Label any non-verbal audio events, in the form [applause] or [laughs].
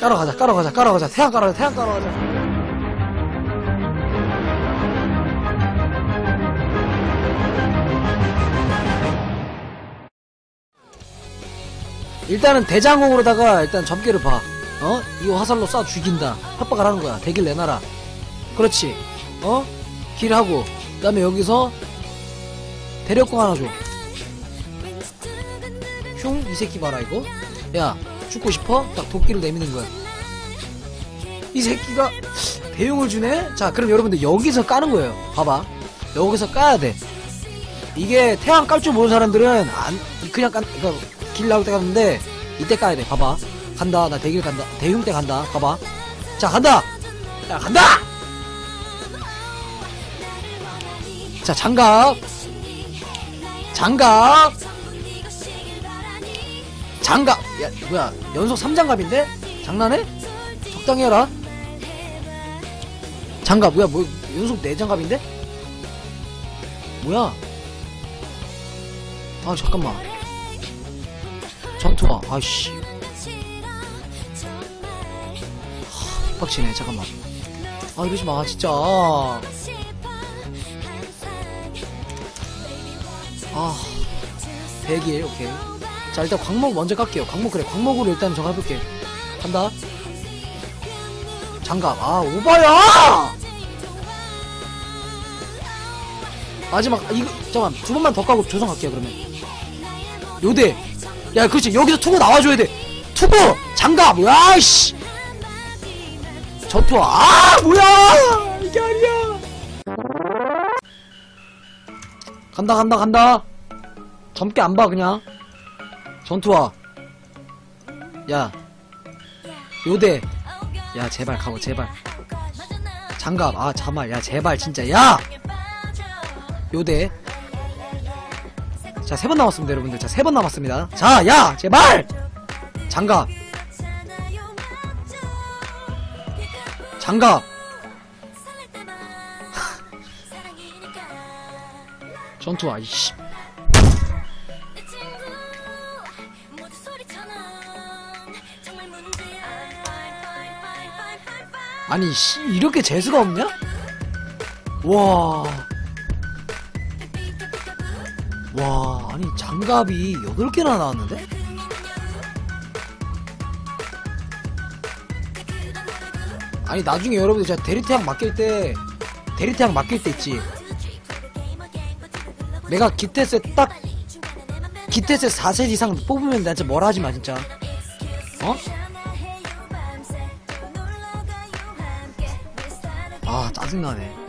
깔아 가자 깔아 가자 깔아 가자 태양 깔아 태양 깔아 가자 일단은 대장공으로다가 일단 점괘를 봐. 어? 이 화살로 쏴 죽인다. 협박을 하는 거야. 대길 내놔라. 그렇지. 어? 킬하고. 그 다음에 여기서 대력공 하나 줘. 흉? 이 새끼 봐라, 이거. 야, 죽고 싶어? 딱 도끼를 내미는 거야. 이 새끼가 대용을 주네? 자, 그럼 여러분들 여기서 까는 거예요. 봐봐. 여기서 까야 돼. 이게 태양 깔 줄 모르는 사람들은 안 그냥 깐 그러니까 길 나올 때 갔는데 이때 까야 돼 봐봐 간다 나 대길 간다 대흉 때 간다 봐봐 자 간다 야 간다 자 장갑 장갑 장갑. 야 뭐야 연속 3장갑인데? 장난해? 적당히 해라. 장갑 뭐야 뭐 연속 4장갑인데? 뭐야? 아 잠깐만. 전투화. 아이씨. 하, 빡치네 잠깐만. 아 이러지 마 진짜. 아 대길 오케이 자 일단 광목 먼저 깎게요. 광목 그래. 광목으로 일단 정해볼게. 간다. 장갑. 아 오바야! 마지막 아, 이거 잠깐만. 두 번만 더 까고 조성 할게요 그러면. 요대. 야 그렇지. 여기서 투구 나와줘야 돼. 투구! 장갑! 야이씨! 전투 아 뭐야! 이게 아니야! 간다 간다 간다. 젊게 안 봐 그냥 전투와 야 요대 야 제발 가고 제발 장갑 아 잠만 야 제발 진짜 야 요대 자, 세 번 남았습니다, 여러분들. 자, 세 번 남았습니다. 자, 야! 제발! 장갑. 장갑. [laughs] 전투와, 이씨. 아니, 씨, 이렇게 재수가 없냐? 와. 와, 아니, 장갑이 8개나 나왔는데? 아니, 나중에 여러분들 제가 대리태양 맡길 때, 대리태양 맡길 때 있지. 내가 기태세 딱, 기태세 4셋 이상 뽑으면 나 진짜 뭐라 하지 마, 진짜. 어? 아, 짜증나네.